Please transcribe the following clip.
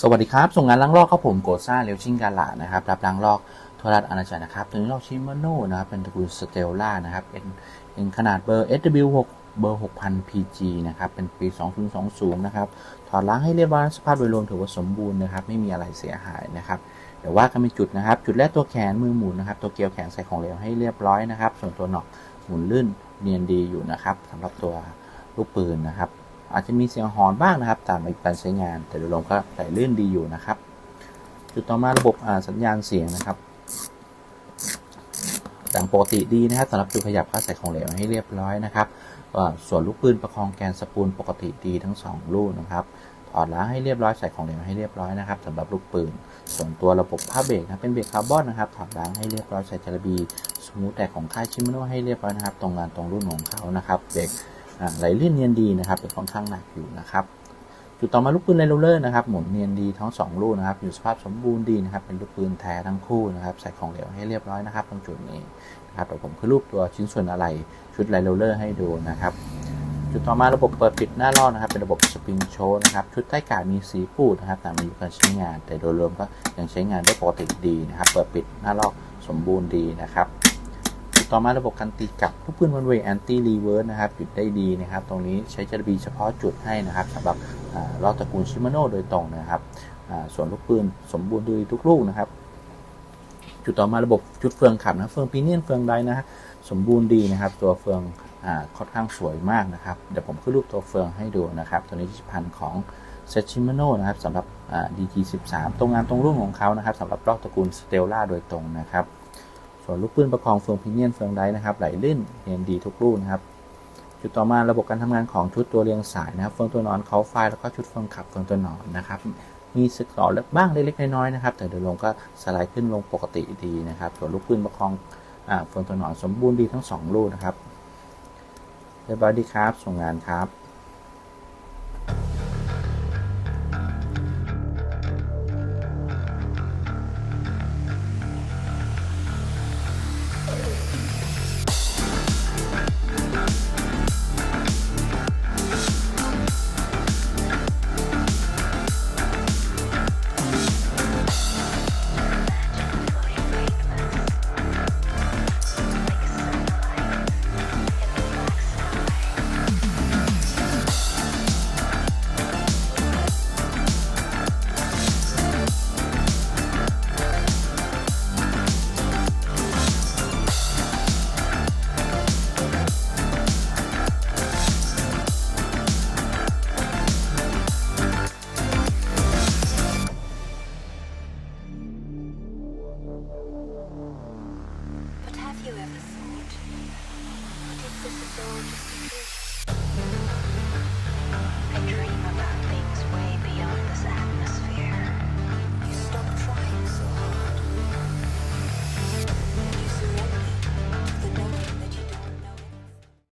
สวัสดีครับส่งงานล้างลอกครับผมโกซ่าเลวชิงกาลานะครับรับล้างลอกทั่วราชอาณาจักรนะครับตัวนี้ลอกชิมาโน่นะครับเป็นตระกูลสเตลล่านะครับเป็นเป็นขนาดเบอร์ SW6 เบอร์ 6000 PG นะครับ เป็นปี 2020 นะครับ ถอดล้างให้เรียบร้อยสภาพโดยรวมถือว่าสมบูรณ์นะครับ ไม่มีอะไรเสียหายนะครับเดี๋ยวว่ากันเป็นจุดนะครับ จุดแรกตัวแขนมือหมุนนะครับ ตัวเกลียวแขนใส่ของเหลวให้เรียบร้อยนะครับ ส่วนตัวหนอกหมุนลื่นเนียนดีอยู่นะครับสำหรับตัวลูกปืนนะครับ อาจจะมีเสียงหอนบ้างนะครับ ตามการใช้งาน แต่โดยรวมก็ไหลลื่นดีอยู่นะครับ จุดต่อมาระบบสัญญาณเสียงนะครับดังปกติดีนะครับสำหรับจุดขยับค่าใส่ของเหลวให้เรียบร้อยนะครับส่วนลูกปืนประคองแกนสปูลปกติดีทั้งสองลูกนะครับถอดล้างให้เรียบร้อยใส่ของเหลวให้เรียบร้อยนะครับสำหรับลูกปืน ส่วนตัวระบบผ้าเบรกนะเป็นเบรกคาร์บอนนะครับถอดล้างให้เรียบร้อยใส่จระบีสมูทแต่ของค่ายชิมโนให้เรียบร้อยนะครับ ตรงงานตรงรุ่นของเขานะครับเบรก ไหลลื่นเนียนดีนะครับเป็นค่อนข้างหนักอยู่นะครับจุดต่อมาลูกปืนไนโรลเลอร์นะครับหมุนเนียนดีทั้งสองลูกนะครับอยู่สภาพสมบูรณ์ดีนะครับเป็นลูกปืนแท้ทั้งคู่นะครับใส่ของเหลวให้เรียบร้อยนะครับตรงจุดนี้นะครับเดี๋ยวผมคือรูปตัวชิ้นส่วนอะไรชุดไนโรลเลอร์ให้ดูนะครับจุดต่อมาระบบเปิดปิดหน้าล่อนะครับเป็นระบบสปริงโชว์นะครับชุดใต้กาดมีสีปูดนะครับตามอายุการใช้งาน แต่โดยรวมก็ยังใช้งานได้ปกติดีนะครับเปิดปิดหน้าล่อสมบูรณ์ดีนะครับ ต่อมาระบบการตีกลับลูกปืนวันเวย์แอนตี้รีเวิร์สนะครับหยุดได้ดีนะครับ ตรงนี้ใช้จรบีเฉพาะจุดให้นะครับสำหรับอ่าลอตระกูลชิมาโน่โดยตรงนะครับส่วนลูกปืนสมบูรณ์ดีทุกลูกนะครับ จุดต่อมาระบบชุดเฟืองขับนะเฟืองปีเนียนเฟืองใดนะฮะสมบูรณ์ดีนะครับ ตัวเฟืองอค่อนข้างสวยมากนะครับเดี๋ยวผมขึ้นรูปตัวเฟืองให้ดูนะครับ ตัวนี้ที่พันธุ์ของเซชิมาโน่นะครับสำหรับอ่า DG13 ตรงงานตรงรุ่นของเขานะครับสำหรับลอกตระกูลสเตลล่าโดยตรงนะครับ ส่วนลูกปืนประคองเฟืองพิเนียนเฟืองไดนะครับไหลลื่นเนียนดีทุกลูกนะครับ จุดต่อมาระบบการทำงานของชุดตัวเรียงสายนะครับเฟืองตัวนอนเขาไฟแล้วก็ชุดเฟืองขับเฟืองตัวนอนนะครับมีสึกต่อเล็กบ้างเล็กๆน้อยๆนะครับ แต่โดยรวมก็สไลด์ขึ้นลงปกติดีนะครับ ส่วนลูกปืนประคองอ่าเฟืองตัวนอนสมบูรณ์ดีทั้งสองลูกนะครับเรียบร้อยดีครับส่งงานครับ so